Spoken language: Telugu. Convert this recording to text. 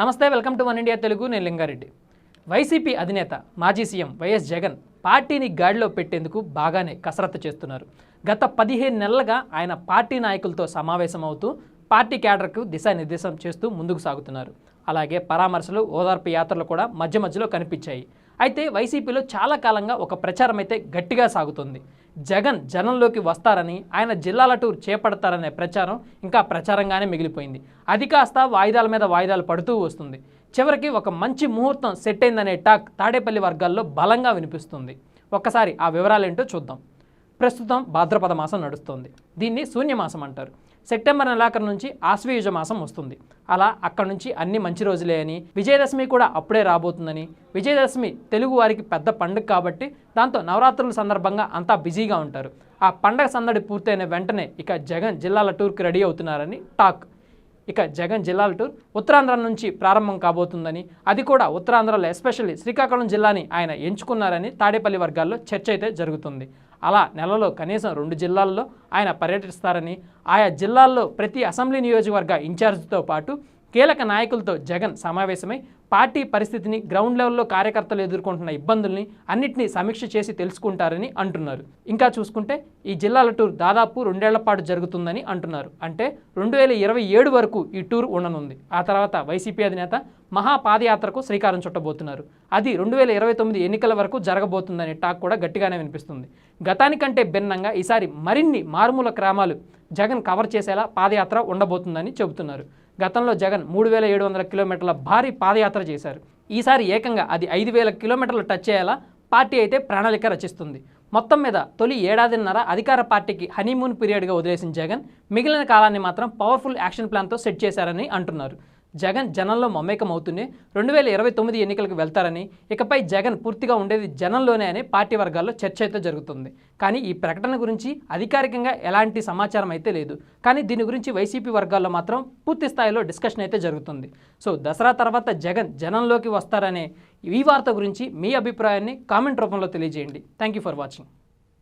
Namaste welcome to one India Telugu నేను లింగారెడ్డి. వైసీపీ అధినేత మాజీ సీఎం వైఎస్ జగన్ పార్టీని గాడిలో పెట్టేందుకు బాగానే కసరత్తు చేస్తున్నారు. గత పదిహేను నెలలుగా ఆయన పార్టీ నాయకులతో సమావేశమవుతూ పార్టీ క్యాడర్కు దిశానిర్దేశం చేస్తూ ముందుకు సాగుతున్నారు. అలాగే పరామర్శలు ఓదార్పు యాత్రలు కూడా మధ్య మధ్యలో కనిపించాయి. అయితే వైసీపీలో చాలా కాలంగా ఒక ప్రచారం అయితే గట్టిగా సాగుతుంది. జగన్ జనంలోకి వస్తారని ఆయన జిల్లాల టూర్ చేపడతారనే ప్రచారం ఇంకా ప్రచారంగానే మిగిలిపోయింది. అది కాస్త వాయిదాల మీద వాయిదాలు పడుతూ వస్తుంది. చివరికి ఒక మంచి ముహూర్తం సెట్ అయిందనే టాక్ తాడేపల్లి వర్గాల్లో బలంగా వినిపిస్తుంది. ఒక్కసారి ఆ వివరాలేంటో చూద్దాం. ప్రస్తుతం భాద్రపద మాసం నడుస్తోంది. దీన్ని శూన్యమాసం అంటారు. సెప్టెంబర్ నెలాఖరు నుంచి ఆశ్వయుజ మాసం వస్తుంది. అలా అక్కడ నుంచి అన్ని మంచి రోజులే అని విజయదశమి కూడా అప్పుడే రాబోతుందని విజయదశమి తెలుగు వారికి పెద్ద పండుగ కాబట్టి దాంతో నవరాత్రుల సందర్భంగా అంతా బిజీగా ఉంటారు. ఆ పండగ సందడి పూర్తయిన వెంటనే ఇక జగన్ జిల్లాల టూర్కి రెడీ అవుతున్నారని టాక్. ఇక జగన్ జిల్లాల టూర్ ఉత్తరాంధ్ర నుంచి ప్రారంభం కాబోతుందని అది కూడా ఉత్తరాంధ్రలో ఎస్పెషల్లీ శ్రీకాకుళం జిల్లాని ఆయన ఎంచుకున్నారని తాడేపల్లి వర్గాల్లో చర్చ అయితే జరుగుతుంది. అలా నెలలో కనీసం రెండు జిల్లాల్లో ఆయన పర్యటిస్తారని ఆయా జిల్లాల్లో ప్రతి అసెంబ్లీ నియోజకవర్గ ఇన్ఛార్జ్తో పాటు కీలక నాయకులతో జగన్ సమావేశమై పార్టీ పరిస్థితిని గ్రౌండ్ లెవెల్లో కార్యకర్తలు ఎదుర్కొంటున్న ఇబ్బందుల్ని అన్నింటినీ సమీక్ష చేసి తెలుసుకుంటారని అంటున్నారు. ఇంకా చూసుకుంటే ఈ జిల్లాల టూర్ దాదాపు రెండేళ్ళ పాటు జరుగుతుందని అంటున్నారు. అంటే రెండు వేల ఇరవై ఏడు వరకు ఈ టూర్ ఉండనుంది. ఆ తర్వాత వైసీపీ అధినేత మహాపాదయాత్రకు శ్రీకారం చుట్టబోతున్నారు. అది రెండు వేల ఇరవై తొమ్మిది ఎన్నికల వరకు జరగబోతుందనే టాక్ కూడా గట్టిగానే వినిపిస్తుంది. గతానికంటే భిన్నంగా ఈసారి మరిన్ని మారుమూల గ్రామాలు జగన్ కవర్ చేసేలా పాదయాత్ర ఉండబోతుందని చెబుతున్నారు. గతంలో జగన్ మూడు వేల ఏడు వందల కిలోమీటర్ల భారీ పాదయాత్ర చేశారు. ఈసారి ఏకంగా అది ఐదు వేల కిలోమీటర్లు టచ్ అయ్యేలా పార్టీ అయితే ప్రణాళిక రచిస్తుంది. మొత్తం మీద తొలి ఏడాదిన్నర అధికార పార్టీకి హనీమూన్ పీరియడ్గా వదిలేసిన జగన్. మిగిలిన కాలాన్ని మాత్రం పవర్ఫుల్ యాక్షన్ ప్లాన్తో సెట్ చేశారని అంటున్నారు. జగన్ జనంలో మమేకం అవుతూనే రెండు వేల ఇరవై తొమ్మిది ఎన్నికలకు వెళ్తారని ఇకపై జగన్ పూర్తిగా ఉండేది జనంలోనే అని పార్టీ వర్గాల్లో చర్చ అయితే జరుగుతుంది. కానీ ఈ ప్రకటన గురించి అధికారికంగా ఎలాంటి సమాచారం అయితే లేదు. కానీ దీని గురించి వైసీపీ వర్గాల్లో మాత్రం పూర్తి స్థాయిలో డిస్కషన్ అయితే జరుగుతుంది. సో దసరా తర్వాత జగన్ జనంలోకి వస్తారనే ఈ వార్త గురించి మీ అభిప్రాయాన్ని కామెంట్ రూపంలో తెలియజేయండి. Thank you for watching.